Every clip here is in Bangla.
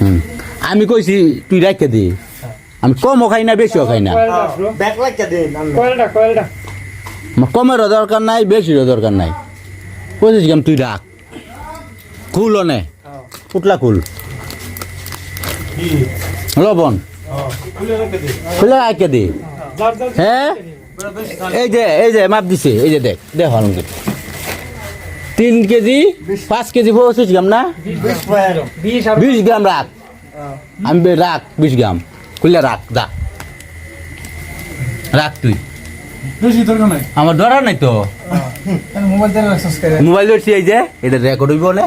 হুম আমি কইছি তুই রাখতে দে। আমি কমও খাই না বেশিও খাই না। কমেরও দরকার নাই বেশিরও দরকার নাই। কইছিস কেন তুই রাখ। খুল নে। পুটলা খুল লবণ। খুলে রাখতে দে। যার হ্যাঁ? এই যে এই যে মাপ দিছে। এই যে দেখ দেখ অলঙ্কিত তিন কেজি পাঁচ কেজি পঁচিশ গ্রাম না বিশ গ্রাম রাখ আমি রাখ বিশ গ্রাম খুলে রাখ যা রাখ তুই আমার ধরা নাই তো মোবাইল ধরছি এই যে এটা রেকর্ড হইব না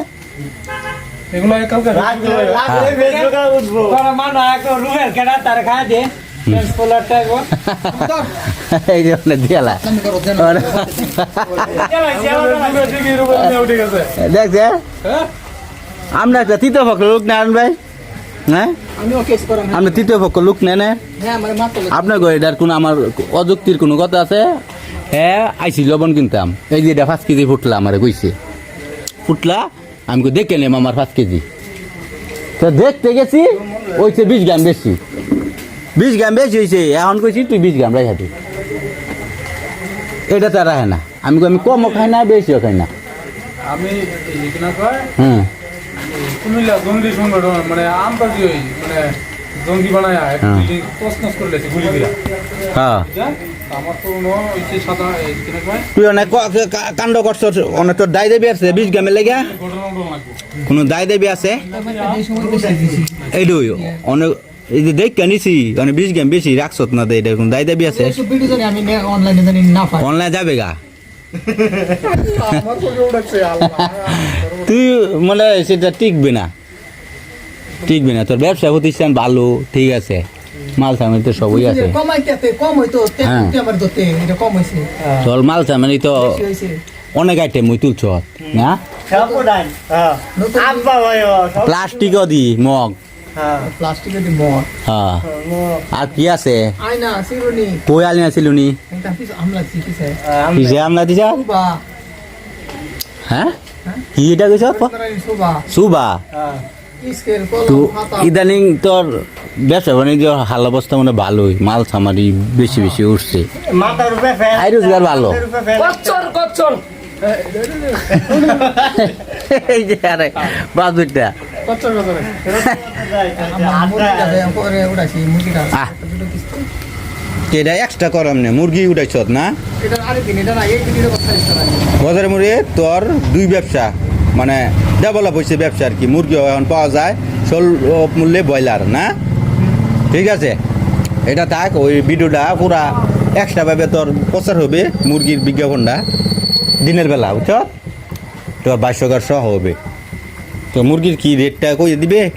এগুলো কালকে লাগলে লাগলে ফেসবুকে উঠবো মানো একটা রুমের কেনা তার খায় দে এই যে অনেক দিয়ালা। দেখছে আমরা একটা তৃতীয় পক্ষ লোক নেন ভাই হ্যাঁ? আমরা তৃতীয় পক্ষ লোক নেন হ্যাঁ আপনার এটার কোনো আমার অযুক্তির কোনো কথা আছে? হ্যাঁ আইসি লবণ কিনতাম। এই যে এটা পাঁচ কেজি ফুটলা আমার কইছে। ফুটলা? আমি দেখে নেম আমার পাঁচ কেজি। তো দেখতে গেছি ওইছে বিশ গ্রাম বেশি। বিশ গ্রাম বেশি হয়েছে এখন কইছি তুই বিশ গ্রাম রাখা তুই। এটা তো আর রাখে না। আমি কই আমি কমও খাই না বেশিও খাই না। আমি হুম। কুমিল্লা জঙ্গি সংগঠন মানে আমবাজি মানে জঙ্গি বানায় হ্যাঁ। তসনস করে লেছে গুলি করে হ্যাঁ আমার তো হয় হচ্ছে সাদা এখানে কয় তুই অনেক ক- কাণ্ড করছ অনেক তোর দায় দেবী আছে বিশ গ্রামের লেগে। কোনো দায় দেবী আছে? এইটুই অনেক এই যে দেখ কেনিছি অনেক বিশ গ্রাম বেশি রাখছত না দে এটা কোনো দায় দেবী আছে? অনলাইনে জানি না পাই। অনলাইন যাবে গা। তুই মানে সেটা টিকবে না। টিকবে না তোর ব্যবসা প্রতিষ্ঠান ভালো ঠিক আছে। মাল সামনে তো সবই আছে। হ্যাঁ। তে আমার দতে এটা কম হইছে। তোর মাল সামনে তো অনেক আইটেম ওই তুলছ না? হ্যাঁ প্লাস্টিকও দি মগ। প্লাস্টিকের দি হ্যাঁ। আর কি আছে? আয়না সিরুনি কই আলি আছিল নি এটা পিস আমলা চিকিছে পিছে আমলা দিছা? হ্যাঁ? কি এটা কইছ? সুবা সুবা হ্যাঁ। তো ইদানিং তোর ব্যবসা বাণিজ্য হাল অবস্থা মানে ভালোই। মাল সামারি বেশি বেশি উঠছে। রোজগার ভালো। এটা এক্সট্রা করাম মুরগি না? বাজারে মুড়ে তোর দুই ব্যবসা মানে ডেভেলপ হয়েছে ব্যবসা আর কি, মুরগি এখন পাওয়া যায়, স্বল্প মূল্যে ব্রয়লার, না? ঠিক আছে? এটা থাক, ওই ভিডিওটা পুরা এক্সট্রা ভাবে তোর প্রচার হবে মুরগির বিজ্ঞাপনটা। দিনের বেলা বুঝছ? তোর বাইশকার সহ হবে। তো মুরগির কি রেটটা কই দিবে?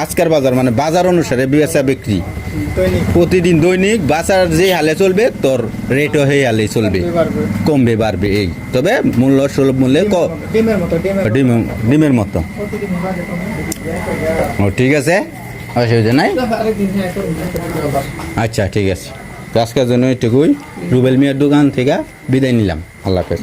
আজকের বাজার। মানে বাজার অনুসারে বেচা বিক্রি। প্রতিদিন দৈনিক বাজার যে হালে চলবে তোর রেটও সেই হালে চলবে। কমবে বাড়বে। এই। তবে মূল্য সুলভ মূল্যে ক- ডিমের মতো ও ঠিক আছে? অসুবিধা নাই? হ্যাঁ আবার আচ্ছা ঠিক আছে। আজকের জন্য এটুকুই রুবেল মিয়ার দোকান থেকে বিদায় নিলাম। আল্লাহ হাফেজ।